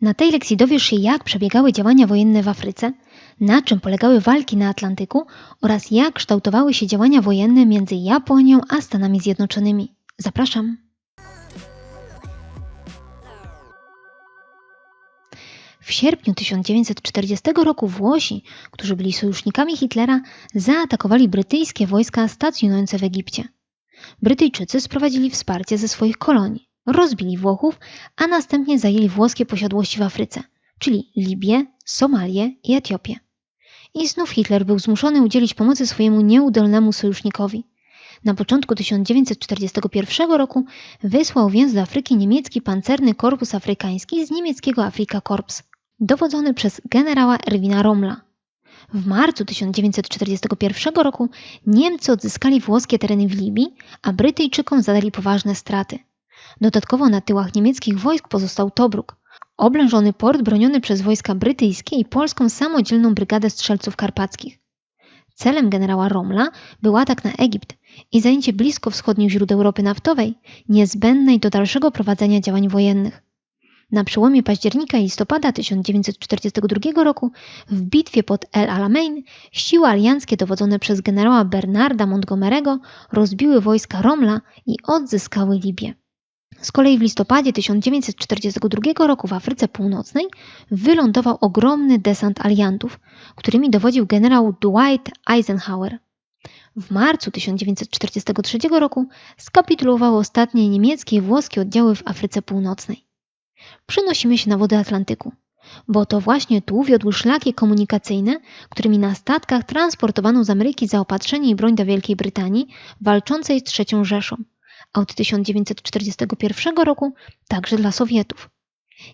Na tej lekcji dowiesz się, jak przebiegały działania wojenne w Afryce, na czym polegały walki na Atlantyku oraz jak kształtowały się działania wojenne między Japonią a Stanami Zjednoczonymi. Zapraszam. W sierpniu 1940 roku Włosi, którzy byli sojusznikami Hitlera, zaatakowali brytyjskie wojska stacjonujące w Egipcie. Brytyjczycy sprowadzili wsparcie ze swoich kolonii, rozbili Włochów, a następnie zajęli włoskie posiadłości w Afryce, czyli Libię, Somalię i Etiopię. I znów Hitler był zmuszony udzielić pomocy swojemu nieudolnemu sojusznikowi. Na początku 1941 roku wysłał więc do Afryki niemiecki pancerny korpus afrykański z niemieckiego Afrika Korps, dowodzony przez generała Erwina Rommla. W marcu 1941 roku Niemcy odzyskali włoskie tereny w Libii, a Brytyjczykom zadali poważne straty. Dodatkowo na tyłach niemieckich wojsk pozostał Tobruk, oblężony port broniony przez wojska brytyjskie i polską samodzielną brygadę strzelców karpackich. Celem generała Rommla był atak na Egipt i zajęcie blisko wschodnich źródeł ropy naftowej, niezbędnej do dalszego prowadzenia działań wojennych. Na przełomie października i listopada 1942 roku w bitwie pod El Alamein siły alianckie dowodzone przez generała Bernarda Montgomery'ego rozbiły wojska Rommla i odzyskały Libię. Z kolei w listopadzie 1942 roku w Afryce Północnej wylądował ogromny desant aliantów, którymi dowodził generał Dwight Eisenhower. W marcu 1943 roku skapitulowały ostatnie niemieckie i włoskie oddziały w Afryce Północnej. Przenosimy się na wody Atlantyku, bo to właśnie tu wiodły szlaki komunikacyjne, którymi na statkach transportowano z Ameryki zaopatrzenie i broń do Wielkiej Brytanii walczącej z III Rzeszą, a od 1941 roku także dla Sowietów.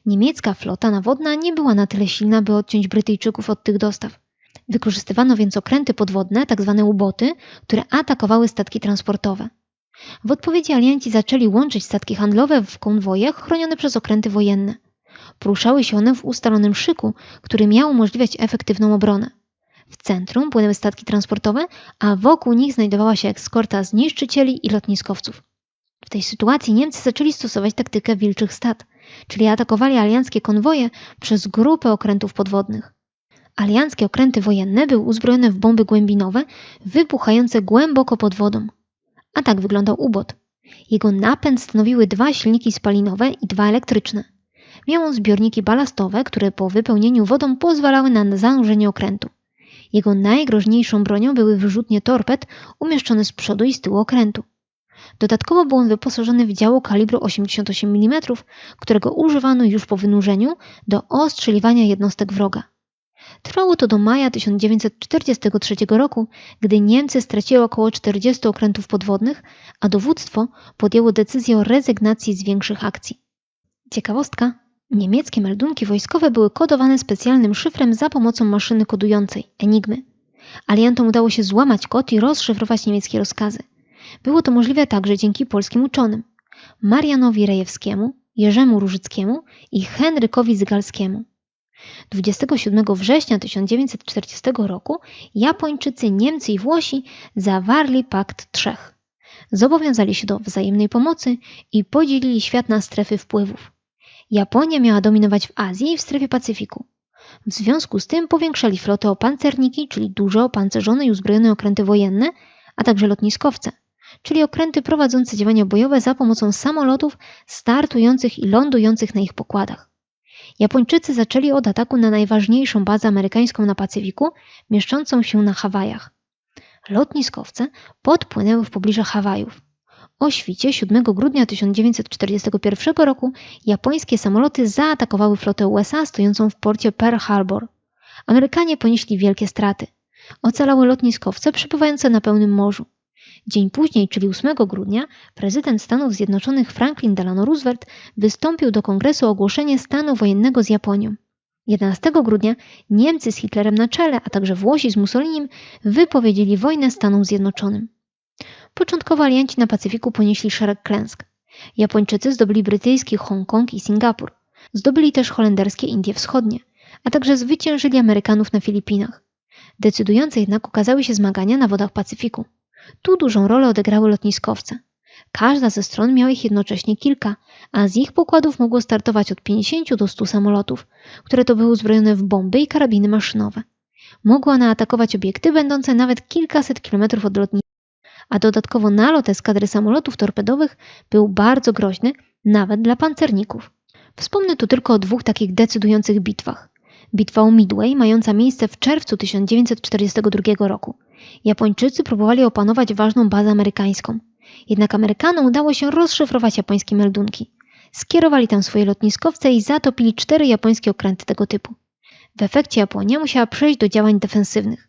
Niemiecka flota nawodna nie była na tyle silna, by odciąć Brytyjczyków od tych dostaw. Wykorzystywano więc okręty podwodne, tzw. uboty, które atakowały statki transportowe. W odpowiedzi alianci zaczęli łączyć statki handlowe w konwoje chronione przez okręty wojenne. Poruszały się one w ustalonym szyku, który miał umożliwiać efektywną obronę. W centrum płynęły statki transportowe, a wokół nich znajdowała się eskorta zniszczycieli i lotniskowców. W tej sytuacji Niemcy zaczęli stosować taktykę wilczych stad, czyli atakowali alianckie konwoje przez grupę okrętów podwodnych. Alianckie okręty wojenne były uzbrojone w bomby głębinowe, wybuchające głęboko pod wodą. A tak wyglądał ubot. Jego napęd stanowiły dwa silniki spalinowe i dwa elektryczne. Miał on zbiorniki balastowe, które po wypełnieniu wodą pozwalały na zanurzenie okrętu. Jego najgroźniejszą bronią były wyrzutnie torped umieszczone z przodu i z tyłu okrętu. Dodatkowo był on wyposażony w działo kalibru 88 mm, którego używano już po wynurzeniu do ostrzeliwania jednostek wroga. Trwało to do maja 1943 roku, gdy Niemcy straciły około 40 okrętów podwodnych, a dowództwo podjęło decyzję o rezygnacji z większych akcji. Ciekawostka. Niemieckie meldunki wojskowe były kodowane specjalnym szyfrem za pomocą maszyny kodującej Enigmy. Aliantom udało się złamać kod i rozszyfrować niemieckie rozkazy. Było to możliwe także dzięki polskim uczonym Marianowi Rejewskiemu, Jerzemu Różyckiemu i Henrykowi Zygalskiemu. 27 września 1940 roku Japończycy, Niemcy i Włosi zawarli pakt trzech. Zobowiązali się do wzajemnej pomocy i podzielili świat na strefy wpływów. Japonia miała dominować w Azji i w strefie Pacyfiku. W związku z tym powiększali flotę o pancerniki, czyli duże opancerzone i uzbrojone okręty wojenne, a także lotniskowce, czyli okręty prowadzące działania bojowe za pomocą samolotów startujących i lądujących na ich pokładach. Japończycy zaczęli od ataku na najważniejszą bazę amerykańską na Pacyfiku, mieszczącą się na Hawajach. Lotniskowce podpłynęły w pobliże Hawajów. O świcie 7 grudnia 1941 roku japońskie samoloty zaatakowały flotę USA stojącą w porcie Pearl Harbor. Amerykanie ponieśli wielkie straty. Ocalały lotniskowce przepływające na pełnym morzu. Dzień później, czyli 8 grudnia, prezydent Stanów Zjednoczonych Franklin Delano Roosevelt wystąpił do kongresu o ogłoszenie stanu wojennego z Japonią. 11 grudnia Niemcy z Hitlerem na czele, a także Włosi z Mussolinim wypowiedzieli wojnę Stanom Zjednoczonym. Początkowo alianci na Pacyfiku ponieśli szereg klęsk. Japończycy zdobyli brytyjski Hongkong i Singapur. Zdobyli też holenderskie Indie Wschodnie, a także zwyciężyli Amerykanów na Filipinach. Decydujące jednak okazały się zmagania na wodach Pacyfiku. Tu dużą rolę odegrały lotniskowce. Każda ze stron miała ich jednocześnie kilka, a z ich pokładów mogło startować od 50 do 100 samolotów, które to były uzbrojone w bomby i karabiny maszynowe. Mogły one atakować obiekty będące nawet kilkaset kilometrów od lotniska, a dodatkowo nalot eskadry samolotów torpedowych był bardzo groźny nawet dla pancerników. Wspomnę tu tylko o dwóch takich decydujących bitwach. Bitwa o Midway, mająca miejsce w czerwcu 1942 roku. Japończycy próbowali opanować ważną bazę amerykańską. Jednak Amerykanom udało się rozszyfrować japońskie meldunki. Skierowali tam swoje lotniskowce i zatopili cztery japońskie okręty tego typu. W efekcie Japonia musiała przejść do działań defensywnych.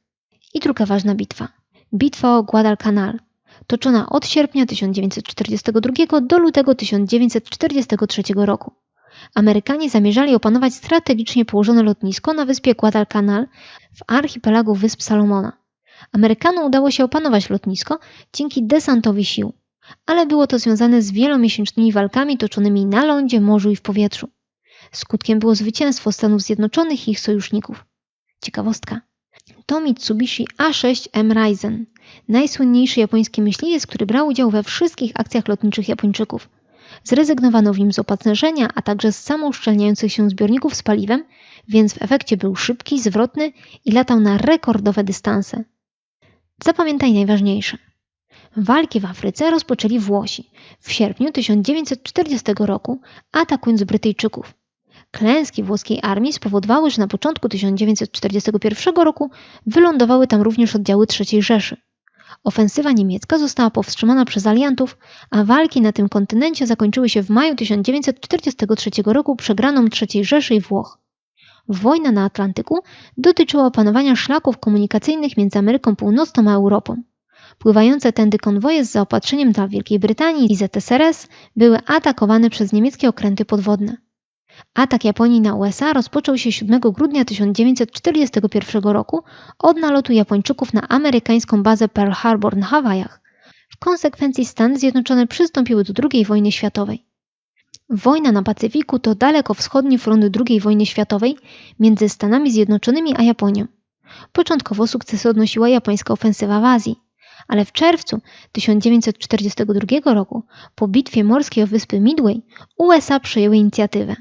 I druga ważna bitwa. Bitwa o Guadalcanal, toczona od sierpnia 1942 do lutego 1943 roku. Amerykanie zamierzali opanować strategicznie położone lotnisko na wyspie Guadalcanal w archipelagu Wysp Salomona. Amerykanom udało się opanować lotnisko dzięki desantowi sił, ale było to związane z wielomiesięcznymi walkami toczonymi na lądzie, morzu i w powietrzu. Skutkiem było zwycięstwo Stanów Zjednoczonych i ich sojuszników. Ciekawostka. To Mitsubishi A6M Ryzen, najsłynniejszy japoński myśliwiec, który brał udział we wszystkich akcjach lotniczych Japończyków. Zrezygnowano w nim z opancerzenia, a także z samouszczelniających się zbiorników z paliwem, więc w efekcie był szybki, zwrotny i latał na rekordowe dystanse. Zapamiętaj najważniejsze. Walki w Afryce rozpoczęli Włosi w sierpniu 1940 roku, atakując Brytyjczyków. Klęski włoskiej armii spowodowały, że na początku 1941 roku wylądowały tam również oddziały III Rzeszy. Ofensywa niemiecka została powstrzymana przez aliantów, a walki na tym kontynencie zakończyły się w maju 1943 roku przegraną III Rzeszy i Włoch. Wojna na Atlantyku dotyczyła opanowania szlaków komunikacyjnych między Ameryką Północną a Europą. Pływające tędy konwoje z zaopatrzeniem dla Wielkiej Brytanii i ZSRS były atakowane przez niemieckie okręty podwodne. Atak Japonii na USA rozpoczął się 7 grudnia 1941 roku od nalotu Japończyków na amerykańską bazę Pearl Harbor na Hawajach. W konsekwencji Stany Zjednoczone przystąpiły do II wojny światowej. Wojna na Pacyfiku to dalekowschodni front II wojny światowej między Stanami Zjednoczonymi a Japonią. Początkowo sukcesy odnosiła japońska ofensywa w Azji, ale w czerwcu 1942 roku, po bitwie morskiej o wyspy Midway, USA przejęły inicjatywę.